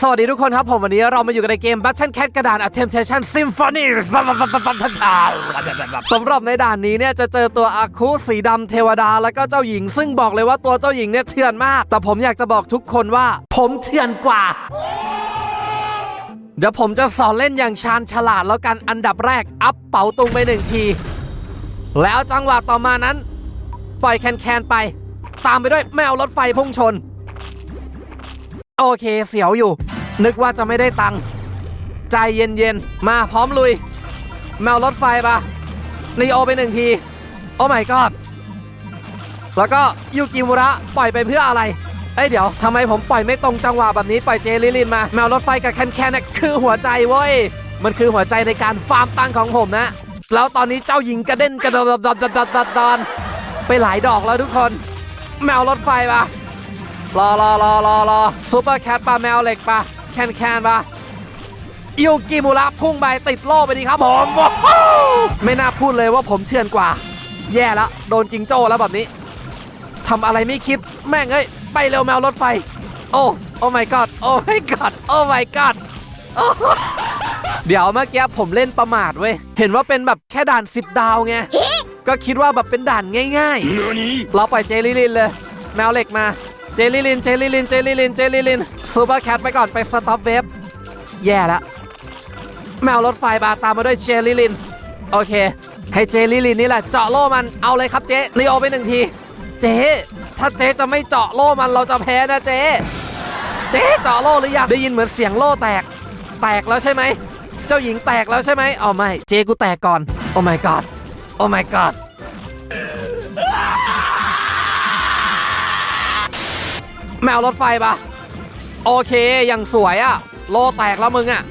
สวัสดีทุกคนครับผมวันนี้เรามาอยู่กันในเกม Battle Cat กระดาน Attemptation Symphony สำหรับในด่านนี้เนี่ยจะเจอตัวอาคุสีดำเทวดาแล้วก็เจ้าหญิง ซึ่งบอกเลยว่าตัวเจ้าหญิงเนี่ยเถื่อนมาก แต่ผมอยากจะบอกทุกคนว่า ผมเถื่อนกว่า เดี๋ยวผมจะสอนเล่นอย่างชาญฉลาดแล้วกันอันดับแรก อัพเป๋าตุงไปหนึ่งที แล้วจังหวะต่อมานั้น ปล่อยแคนๆไป ตามไปด้วยแมวรถไฟพุ่งชน โอเคเสียวอยู่ นึกว่าจะไม่ได้ตังค์ใจเย็นๆ มาพร้อมลุย แมวรถไฟปะนีโอไปหนึ่งที โอ้ my god แล้วก็ยูกิมุระปล่อยไปเพื่ออะไรเอ้ยเดี๋ยวทำไมผมปล่อยไม่ตรงจังหวะแบบนี้ ปล่อยเจลิลินมา แมวรถไฟกับแคนแคนน่ะคือหัวใจเว้ย มันคือหัวใจในการฟาร์มตังค์ของผมนะ แล้วตอนนี้เจ้าหญิงกระเด็นกระโดดดดดดดอนไปหลายดอกแล้วทุกคน แมวรถไฟปะ รอรอรอรอรอซูเปอร์แคทปลาแมวเหล็กปลาแคนแคนปะยูกิมุระพุ่งไปติดโล่ไปดีครับผมว้าวไม่น่าพูดเลยว่าผมเชื่อนกว่า แย่แล้วโดนจิงโจ้แล้วแบบนี้ทำอะไรไม่คิดแม่งเอ้ยไปเร็วแมวรถไฟ โอ้โอ้ my god โอ้ my god โอ้ my god โอ้เดี๋ยวเมื่อกี้ผมเล่นประมาทเว้ย เห็นว่าเป็นแบบแค่ด่าน 10 ดาวไง ก็คิดว่าแบบเป็นด่านง่ายๆ เราปล่อยเจลิลินเลย แมวเหล็กมา เจลิลิน เจลิลิน เจลิลิน เจลิลินซูเปอร์แคทไปก่อนไปสต็อปเวฟแย่แล้วแมวรถไฟบาตามมาด้วยเจลิลิน โอเค ให้เจลิลินนี่แหละเจาะโล่มันเอาเลยครับเจ๊นีโอไปหนึ่งที เจ๊ถ้าเจ๊จะไม่เจาะโล่มันเราจะแพ้นะเจ๊เจ๊เจาะโล่หรือยังได้ยินเหมือนเสียงโล่แตก แตกแล้วใช่ไหม เจ้าหญิงแตกแล้วใช่ไหมอ๋อไม่ เจ๊กูแตกก่อน โอ้ my god โอ้ my god แมวรถไฟปะโอเคอย่างสวยอะโลแตกแล้วมึงอะ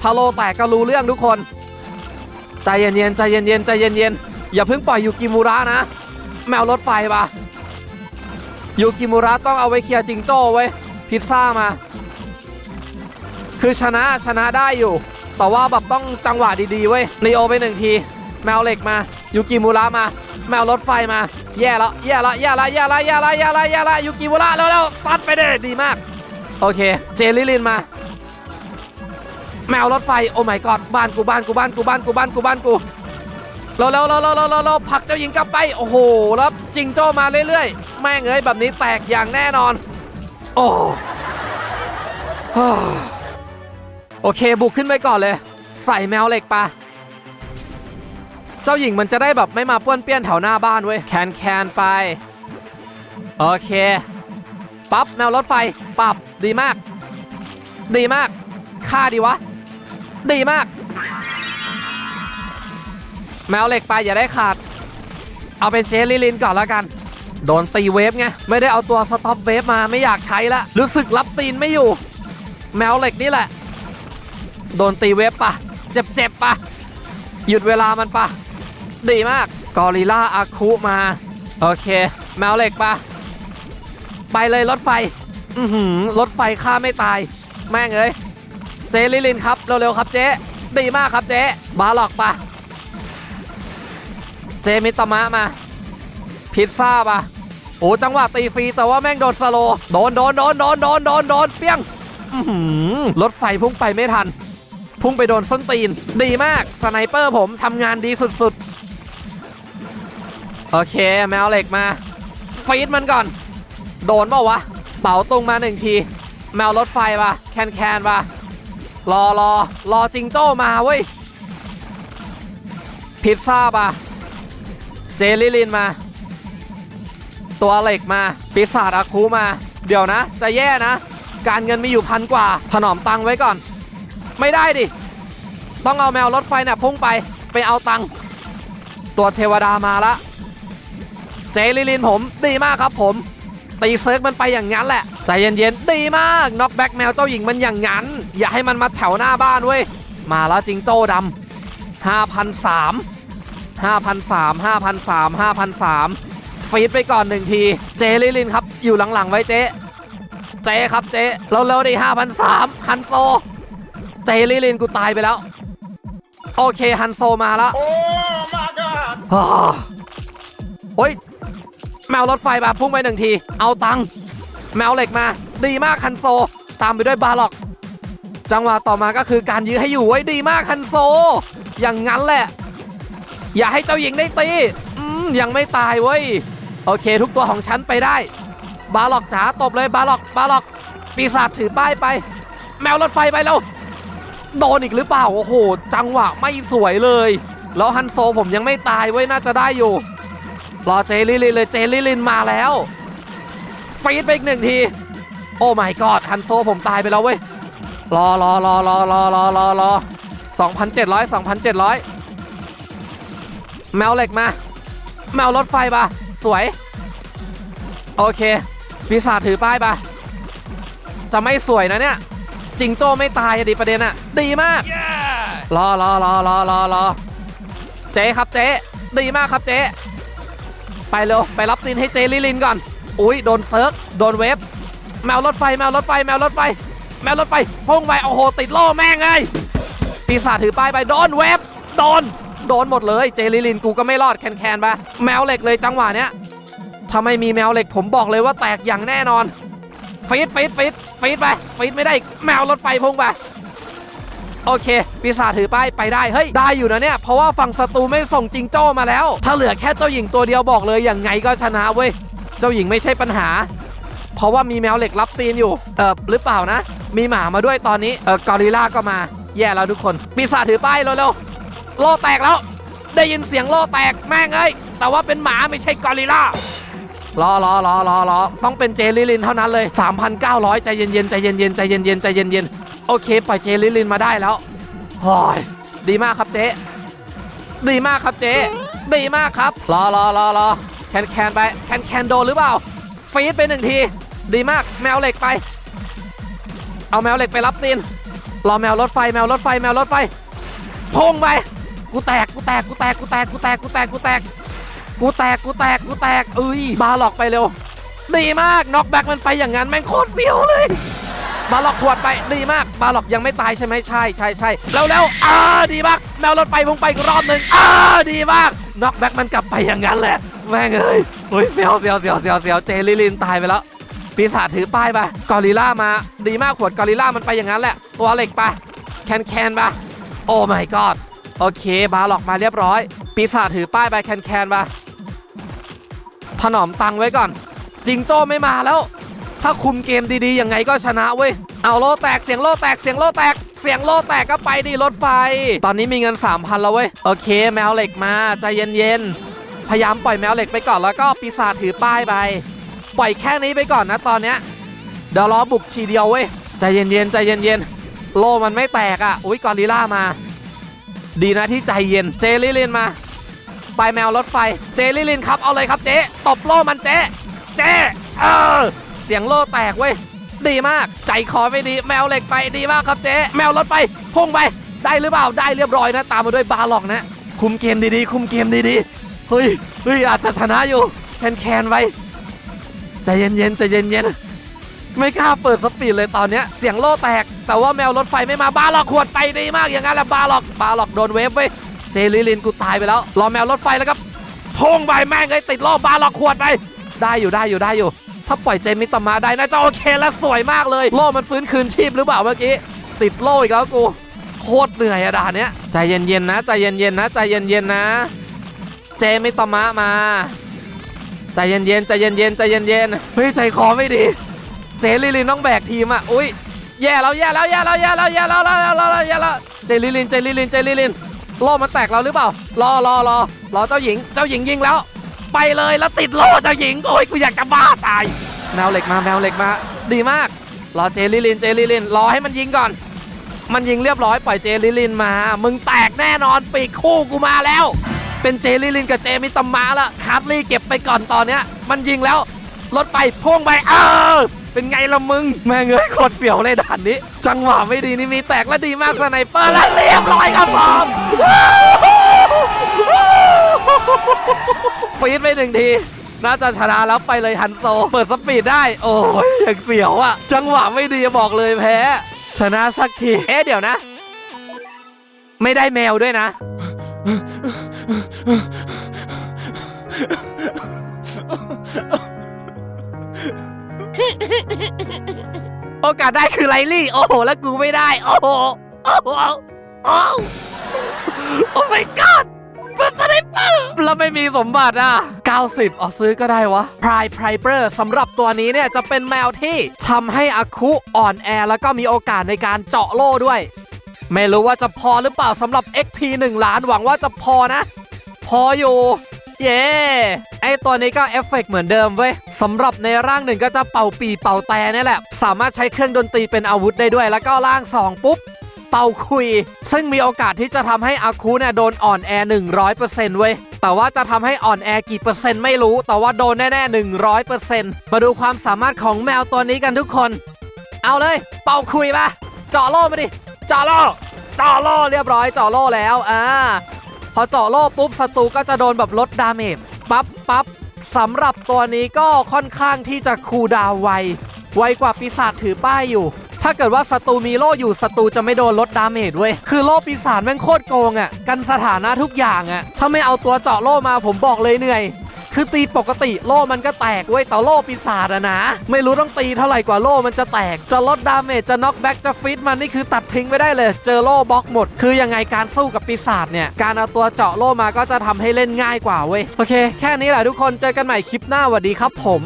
ถ้าโลแตกก็รู้เรื่องทุกคน ใจเย็นๆใจเย็นๆใจเย็นๆอย่าเพิ่งปล่อยยูกิมูระนะ แมวรถไฟปะยูกิมูระต้องเอาไว้เคลียร์จิงโจ้ไว้พิซซ่ามา คือชนะชนะได้อยู่ แต่ว่าแบบต้องจังหวะดีๆเว้ยนีโอไปหนึ่งที แมวเหล็กมายูกิมูระมาแมวรถไฟมา แย่แล้วแย่แล้วแย่แล้วแย่แล้วแย่แล้วแย่แล้วแย่แล้วยูกิมูระแล้วแล้วซัดไปเด้ดีมาก โอเค เจลิลินมา แมวรถไฟโอ้ my god บ้านกูบ้านกูบ้านกูบ้านกูบ้านกูบ้านกูเราเราเราเราเราเราเราผักเจ้าหญิงกลับไปโอ้โหแล้วจิงโจ้มาเรื่อยๆ แม่งเอ้ยแบบนี้แตกอย่างแน่นอน โอ้โอเคบุกขึ้นไปก่อนเลย ใส่แมวเหล็กปะ เจ้าหญิงมันจะได้แบบไม่มาป้วนเปี้ยนแถวหน้าบ้านเว้ยแคนแคนไป โอเค ปั๊บแมวรถไฟปับดีมาก ดีมากค่าดีวะ ดีมาก แมวเหล็กไปอย่าได้ขาด เอาเป็นเจลลิลินก่อนแล้วกัน โดนตีเวฟไง ไม่ได้เอาตัวสต็อปเวฟมาไม่อยากใช้ละรู้สึกรับตีนไม่อยู่ แมวเหล็กนี่แหละ โดนตีเวฟปะเจ็บๆปะหยุดเวลามันปะ ดีมากกอริลล่าอาคุมา โอเค แมวเหล็กปะไปเลยรถไฟ อือหือรถไฟฆ่าไม่ตาย แม่งเอ้ย เจลิลินครับ เร็วๆครับเจ๊ ดีมากครับเจ๊ บาหลอกปะเจมิตมะมา พิซซ่าปะโอ้จังหวะตีฟรีแต่ว่าแม่งโดนสโล โดนโดนโดนโดนโดนโดนโดนเปี้ยงอื้อหือรถไฟพุ่งไปไม่ทัน พุ่งไปโดนส้นตีน ดีมาก สไนเปอร์ผมทำงานดีสุดๆ โอเคแมวเหล็กมาฟีดมันก่อน โดนเปล่าวะเป๋าตุงมาหนึ่งที แมวรถไฟปะแคนแคนปะรอรอรอจิงโจ้มาเว้ยพิซซ่าปะเจลิลินมา ตัวเหล็กมา ปีศาจอาคูมา เดี๋ยวนะ จะแย่นะ การเงินมีอยู่พันกว่า ถนอมตังค์ไว้ก่อน ไม่ได้ดิ ต้องเอาแมวรถไฟเนี่ยพุ่งไปไปเอาตังค์ตัวเทวดามาละ เจลิลินผมดีมากครับผมตีเซิร์กมันไปอย่างนั้นแหละใจเย็นๆดีมากน็อกแบ็กแมวเจ้าหญิงมันอย่างนั้น อย่าให้มันมาแถวหน้าบ้านเว้ยมาแล้วจิงโจ้ดำห้าพันสามห้าพันสามห้าพันสามห้าพันสามฟีดไปก่อนหนึ่งที เจลิลินครับอยู่หลังๆไว้เจ๊เจ๊ครับเจ๊เราเร็วๆดิห้าพันสามฮันโซ เจลิลินกูตายไปแล้ว โอเคฮันโซมาแล้ว Oh my god! อ่าโอ้ย แมวรถไฟมาพุ่งไปหนึ่งที เอาตังแมวเหล็กมา ดีมากคันโซ ตามไปด้วยบาล็อก จังหวะต่อมาก็คือการยื้อให้อยู่ไว้ดีมากฮันโซ อย่างนั้นแหละ อย่าให้เจ้าหญิงได้ตีอืมยังไม่ตายเว้ย โอเค ทุกตัวของฉันไปได้ บาล็อกจ๋าตบเลยบาล็อกบาล็อก ปีศาจถือป้ายไป แมวรถไฟไปแล้วโดนอีกหรือเปล่า โอ้โห จังหวะไม่สวยเลย แล้วฮันโซผมยังไม่ตายเว้ยน่าจะได้อยู่ รอเจลิลินเลยเจลิลินมาแล้วฟีดไปอีกหนึ่งที โอ้ my god ฮันโซผมตายไปแล้วเว้ย รอรอรอรอรอรอรอรอ2,700 2,700แมวเหล็กมา แมวรถไฟปะสวย โอเคปีศาจถือป้ายปะจะไม่สวยนะเนี่ยจิงโจ้ไม่ตายอะดิประเด็นอะดีมาก รอรอรอรอรอรอเจ๊ครับเจ๊ดีมากครับเจ๊ ไปเร็วไปรับตีนให้เจลิลินก่อน อุ้ยโดนเซิร์กโดนเวฟแมวรถไฟแมวรถไฟแมวรถไฟ แมวรถไฟพุ่งไปโอ้โหติดโล่แม่งไงปีศาจถือป้ายไปโดนเวฟโดนโดนหมดเลยเจลิลินกูก็ไม่รอดแคนแคนๆปแมวเหล็กเลยจังหวะเนี้ยถ้าไม่มีแมวเหล็กผมบอกเลยว่าแตกอย่างแน่นอนฟีดฟีดฟีดฟีดไปฟีดไม่ได้แมวรถไฟพุ่งไป โอเค ปีศาจถือป้ายไปได้ เฮ้ย ได้อยู่นะเนี่ย เพราะว่าฝั่งศัตรูไม่ส่งจิงโจ้มาแล้ว ถ้าเหลือแค่เจ้าหญิงตัวเดียวบอกเลยอย่างไงก็ชนะเว้ย เจ้าหญิงไม่ใช่ปัญหา เพราะว่ามีแมวเหล็กรับตีนอยู่ เออหรือเปล่านะ มีหมามาด้วยตอนนี้ เออกอริล่าก็มา แย่แล้วทุกคน ปีศาจถือป้ายเร็วๆโล่แตกแล้ว ได้ยินเสียงโล่แตกแม่งเอ้ย แต่ว่าเป็นหมาไม่ใช่กอริลล่ารอรอรอรอรอต้องเป็นเจลิลินเท่านั้นเลย 3,900 ใจเย็นๆใจเย็นๆใจเย็นๆใจเย็นๆ โอเคปล่อยเจลิลินมาได้แล้วโอ้ยดีมากครับเจ๊ดีมากครับเจ๊ดีมากครับรอรอรอรอแคนแคนไปแคนแคนโดนหรือเปล่าฟีดไปหนึ่งที ดีมากแมวเหล็กไป เอาแมวเหล็กไปรับตีนรอแมวรถไฟแมวรถไฟแมวรถไฟพุ่งไปกูแตกกูแตกกูแตกกูแตกกูแตกกูแตกกูแตกกูแตกกูแตกกูแตกเอ้ยบาหลอกไปเร็วดีมากน็อกแบ็กมันไปอย่างนั้นแม่งโคตรเฟี้ยวเลย บาหลอกขวดไปดีมากบาหลอกยังไม่ตายใช่ไหมใช่ใช่ใช่แล้วแล้วอ่าดีมากแมวรถไฟพุ่งไปอีกรอบหนึ่งอ่าดีมากน็อกแบ็กมันกลับไปอย่างนั้นแหละแม่งเอ้ยเฮ้ยเสียวเสียวเสียวเสียวเสียวเจลิลินตายไปแล้วปีศาจถือป้ายไปกอริล่ามา ดีมากขวดกอริล่ามันไปอย่างนั้นแหละตัวเหล็กไปแคนแคนไปโอ้ my god โอเคบาหลอกมาเรียบร้อย ปีศาจถือป้ายไปแคนแคนไปถนอมตังไว้ก่อนจิงโจ้ไม่มาแล้ว ถ้าคุมเกมดีๆยังไงก็ชนะเว้ย เอาโลแตกเสียงโลแตกเสียงโลแตกเสียงโลแตกก็ไปดิรถไฟ ตอนนี้มีเงิน 3,000 แล้วเว้ย โอเค แมวเหล็กมาใจเย็นๆ พยายามปล่อยแมวเหล็กไปก่อนแล้วก็ปีศาจถือป้ายไป ปล่อยแค่นี้ไปก่อนนะตอนเนี้ยเดี๋ยวรอบุกทีเดียวเว้ยใจเย็นๆใจเย็นๆโลมันไม่แตกอะอุ้ยกอริล่ามา ดีนะที่ใจเย็นเจลิลินมาไปแมวรถไฟเจลิลินครับเอาเลยครับเจ๊ตบโลมันเจ๊เจ๊เออ เสียงโล่แตกเว้ย ดีมาก ใจคอไม่ดี แมวเหล็กไปดีมากครับเจ๊ แมวรถไป พุ่งไป ได้หรือเปล่า ได้เรียบร้อยนะ ตามมาด้วยบาล็อกนะ คุมเกมดีๆ คุมเกมดีๆ เฮ้ย เฮ้ย อาจจะชนะอยู่ แคนแคนไว้ ใจเย็นๆ ใจเย็นๆ ไม่กล้าเปิดสปีดเลยตอนเนี้ย เสียงโล่แตก แต่ว่าแมวรถไฟไม่มา บาล็อกขวดไปดีมาก อย่างนั้นแหละบาล็อก บาล็อกโดนเวฟเว้ยเจลิลินกูตายไปแล้ว รอแมวรถไฟแล้วก็พุ่งไปแม่งเลยติดโล่บาล็อกขวดไป ได้อยู่ ได้อยู่ ได้อยู่ ถ้าปล่อยเจมิตมาได้น่าจะโอเคและสวยมากเลย โล่มันฟื้นคืนชีพหรือเปล่าเมื่อกี้ ติดโล่อีกแล้วกู โคตรเหนื่อยอะด่านเนี้ยใจเย็นๆนะใจเย็นๆนะใจเย็นๆนะ เจมิตมามาใจเย็นๆใจเย็นๆใจเย็นๆเฮ้ยใจคอไม่ดี เจลิลินต้องแบกทีมอะอุ้ยแย่แล้วแย่แล้วแย่แล้วแย่แล้วแย่แล้วแย่แล้วแย่แล้วเจลิลินเจลิลินเจลิลินโล่มันแตกเราหรือเปล่ารอรอรอรอเจ้าหญิงเจ้าหญิงยิงแล้ว ไปเลยแล้วติดโล่จ้าหญิงโอ้ยกูอยากจะบ้าตายแมวเหล็กมาแมวเหล็กมา ดีมาก รอเจลิลินเจลิลินรอให้มันยิงก่อน มันยิงเรียบร้อยปล่อยเจลิลินมา มึงแตกแน่นอนปีกคู่กูมาแล้ว เป็นเจลิลินกับเจมิตามะละฮาร์ดลี่เก็บไปก่อนตอนเนี้ย มันยิงแล้วรถไปพุ่งไปเออเป็นไงละมึง แม่เอ้ยโคตรเฟี้ยวเลยด่านนี้ จังหวะไม่ดีนี่มีแตกและดีมากสไนเปอร์และเรียบร้อยครับผม ฟีดไปหนึ่งที น่าจะชนะแล้วไปเลยฮันโซ เปิดสปีดได้ โอ้ยอย่างเสียวอะจังหวะไม่ดีบอกเลยแพ้ ชนะสักที เอ๊ะเดี๋ยวนะ ไม่ได้แมวด้วยนะ โอกาสได้คือไลลี่ โอ้โห แล้วกูไม่ได้ โอ้โห โอ้โหโอ้ โอ้ my god มันจะได้ปื้แล้วไม่มีสมบัติอะ 90เอาซื้อก็ได้วะพรายไพรเปอร์สำหรับตัวนี้เนี่ยจะเป็นแมวที่ทำให้อาคุอ่อนแอแล้วก็มีโอกาสในการเจาะโล่ด้วย ไม่รู้ว่าจะพอหรือเปล่าสำหรับ XP 1 ล้านหวังว่าจะพอนะ พออยู่เย้ ไอตัวนี้ก็เอฟเฟกต์เหมือนเดิมเว้ยสำหรับในร่างหนึ่งก็จะเป่าปีเป่าแต่นี่แหละ สามารถใช้เครื่องดนตรีเป็นอาวุธได้ด้วย แล้วก็ร่างสองปุ๊บ เป่าคุย ซึ่งมีโอกาสที่จะทำให้อาคูเนี่ยโดนอ่อนแอ 100%เว้ยแต่ว่าจะทำให้อ่อนแอกี่เปอร์เซ็นต์ไม่รู้ แต่ว่าโดนแน่ๆ 100%มาดูความสามารถของแมวตัวนี้กันทุกคน เอาเลย เป่าคุยปะเจาะโล่มาดิเจาะโล่เจาะโล่เรียบร้อยเจาะโล่แล้วอ่าพอเจาะโล่ปุ๊บศัตรูก็จะโดนแบบลดดาเมจปั๊บปั๊บสำหรับตัวนี้ก็ค่อนข้างที่จะคูดาวไว ไวกว่าปีศาจถือป้ายอยู่ ถ้าเกิดว่าศัตรูมีโล่อยู่ศัตรูจะไม่โดนลดดาเมจเว้ยคือโล่ปีศาจแม่งโคตรโกงอะ่ะกันสถานะทุกอย่างอะ่ะถ้าไม่เอาตัวเจาะโล่มาผมบอกเลยเหนื่อยคือตีปกติโล่มันก็แตกเว้ยแต่โล่ปีศาจอะนะ ไม่รู้ต้องตีเท่าไหร่กว่าโล่มันจะแตก จะลดดาเมจจะน็อกแบ็กจะฟิตมันนี่คือตัดทิ้งไม่ได้เลย เจอโล่บล็อกหมด คือยังไงการสู้กับปีศาจเนี่ย การเอาตัวเจาะโล่มาก็จะทำให้เล่นง่ายกว่าเว้ย โอเค แค่นี้แหละทุกคนเจอกันใหม่คลิปหน้าสวัสดีครับผม